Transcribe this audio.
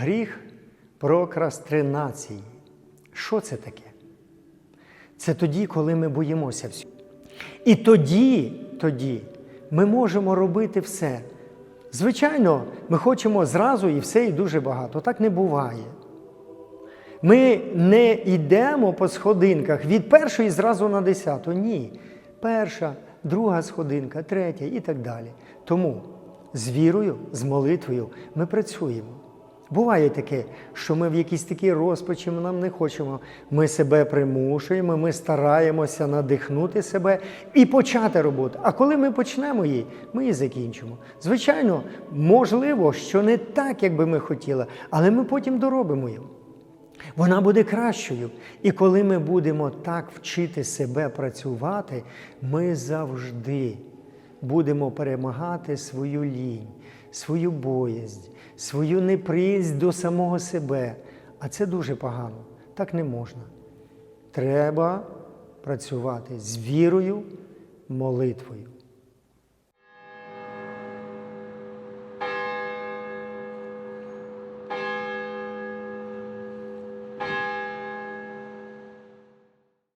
Гріх прокрастринації. Що це таке? Це тоді, коли ми боїмося всього. І тоді, тоді ми можемо робити все. Звичайно, ми хочемо зразу і все, і дуже багато. Так не буває. Ми не йдемо по сходинках від першої зразу на десяту. Ні. Перша, друга сходинка, третя і так далі. Тому з вірою, з молитвою ми працюємо. Буває таке, що ми в якійсь такій розпачі ми нам не хочемо. Ми себе примушуємо, ми стараємося надихнути себе і почати роботу. А коли ми почнемо її, ми її закінчимо. Звичайно, можливо, що не так, як би ми хотіли, але ми потім доробимо її. Вона буде кращою. І коли ми будемо так вчити себе працювати, ми завжди будемо перемагати свою лінь, свою боязнь, свою неприязнь до самого себе. А це дуже погано. Так не можна. Треба працювати з вірою, молитвою.